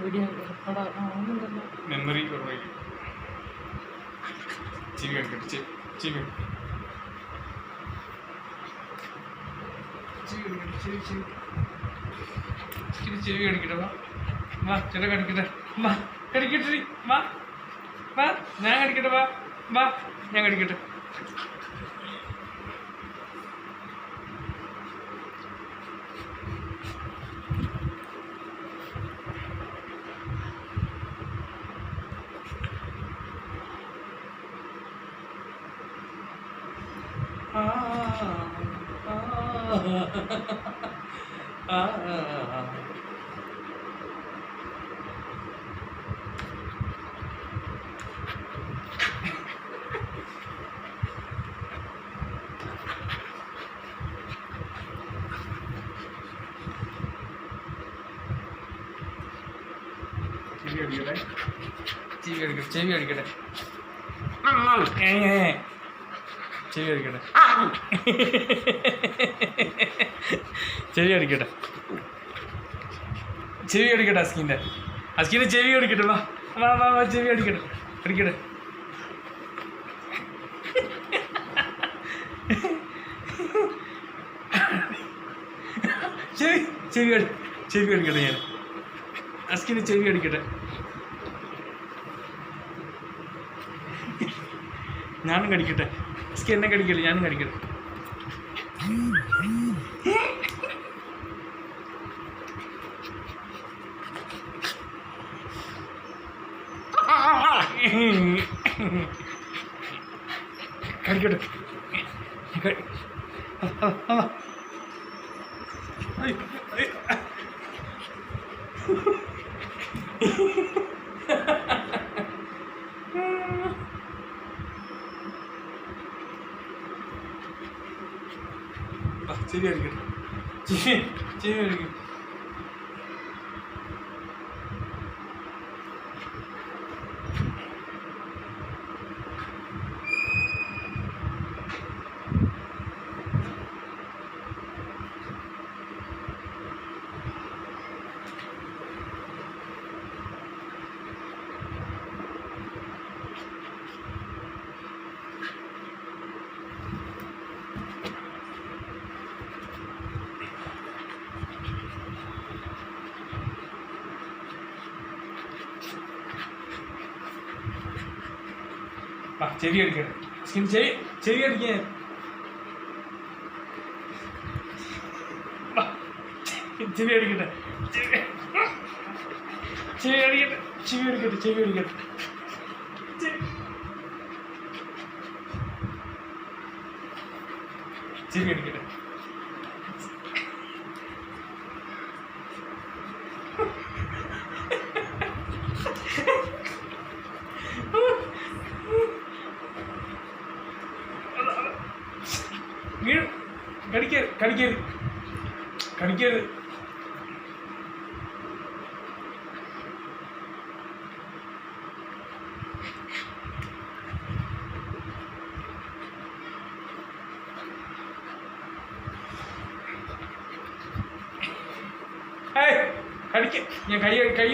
Video memory ചെവി ചെവി വാ. വാ കടിക്കട്ടെ. വാ കടിക്കട്ടെ വാ. വാ ഞാൻ കടിക്കട്ടെ വാ. വാ ഞാൻ കടിക്കട്ടെ. ചെവി അടിക്കട്ടെ ചെവി അടിക്കട്ടെ ചെവി അടിക്കട്ടെ. ചെവി അടിക്കട്ടെ ചെവി അടിക്കട്ടെ ചെവി അടിക്കട്ടെ അസ്കിന്റെ. അസ്കിന്റെ ചെവി അടിക്കട്ടെ വാ. വാ വാ വാ ചെവി അടിക്കട്ടെ അടിക്കട്ടെ ചെവി ചെവി അടി ചെവി അടിക്കട്ടെ ഞാൻ. അസ്കിന് ചെവി അടിക്കട്ടെ ഞാനും കടിക്കട്ടെ. അസ്കി എന്നെ കടിക്കല്ലേ ഞാനും കടിക്കട്ടെ കടിക്കട്ടെ ക- ഐ, ഐ. വാ, ചെവി അടിക്കട്ടെ ചെവി അടിക്കട്ടെ ചെവി അടിക്കണം സ്കിൻ ചെവി ചെവി അടിക്കാൻ ചെവി അടിക്കട്ടെ ചെവി. അടിക്കട്ടെ ചെവി അടിക്കട്ടെ ചെവി അടിക്കട്ടെ ചെവി. അടിക്കട്ടെ കടിക്കരുത് കടിക്കരുത് കടിക്കരുത് ഏയ്, കടിക്ക ഞാൻ കൈ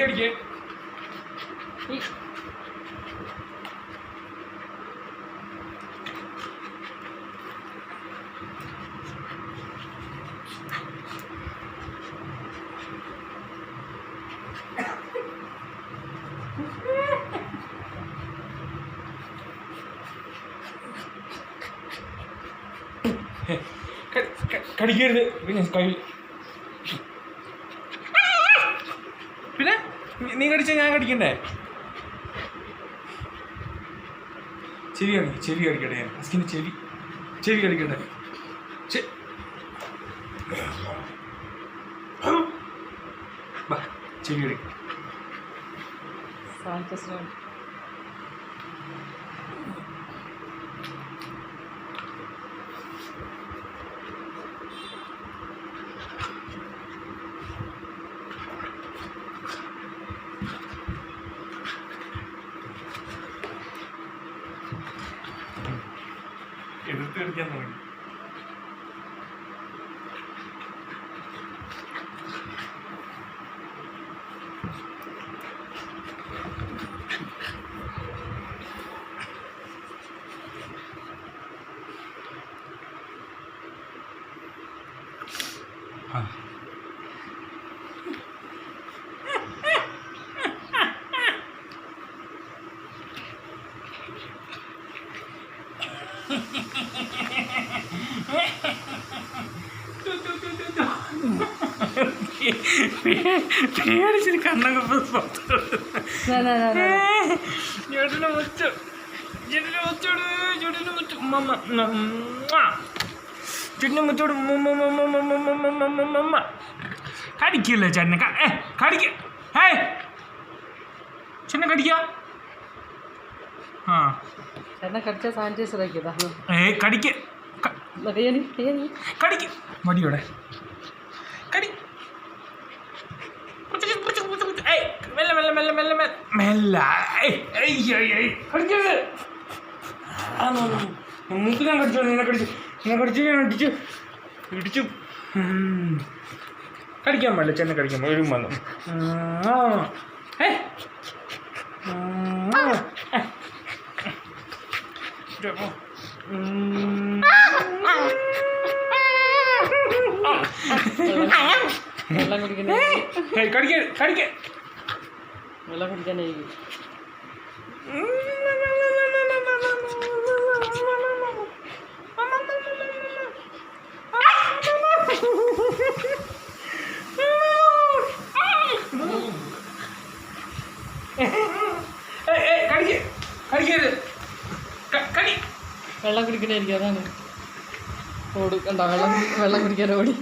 കടിക്കരുത്. പിന്നെ കൈ പിന്നെ നീ- കടിച്ച ഞാൻ കടിക്കണ്ടേ? ചെവി കടിക്കും ചെവി കടിക്കട്ടെ ഞാൻ. അസ്കിന് ചെവി ചെവി കടിക്കട്ടെ. ചെവി കടിക്കും. സാന്തസിനോട് എതിർത്ത് കടിക്കാൻ തുടങ്ങി പേടിച്ചിട്ട് കണ്ണൊക്കെ ചേട്ടന് മുച്ചു ചേട്ടന് മുറ്റോട് ചേട്ടന് മമ്മ ചേട്ടന് മുറ്റോട് കടിക്കില്ല ചേട്ടനെ ഏ കടിക്ക ഏ ചേട്ടനെ കടിക്ക ആ ചേട്ടനെ കടിച്ച സാനിറ്റൈസർ ആക്കിയതാ ഏ കടിക്ക് മടിയോടെ കടി മെല്ലെ ഞാൻ കടിച്ചു? നിന്നെ കടിച്ചു. നിന്നെ കടിച്ചു ഞാൻ ഇടിച്ചു. ഇടിച്ചു കടിക്കാൻ പാടില്ല ചെന്നെ കടിക്കാൻ. ഒരു വന്നു കടിക്ക കടിക്ക. വെള്ളം കുടിക്കാനായിരിക്കും. വെള്ളം കുടിക്കണായിരിക്കും അതാണ്. ഓടും കണ്ട വെള്ളം വെള്ളം കുടിക്കാൻ ഓടി.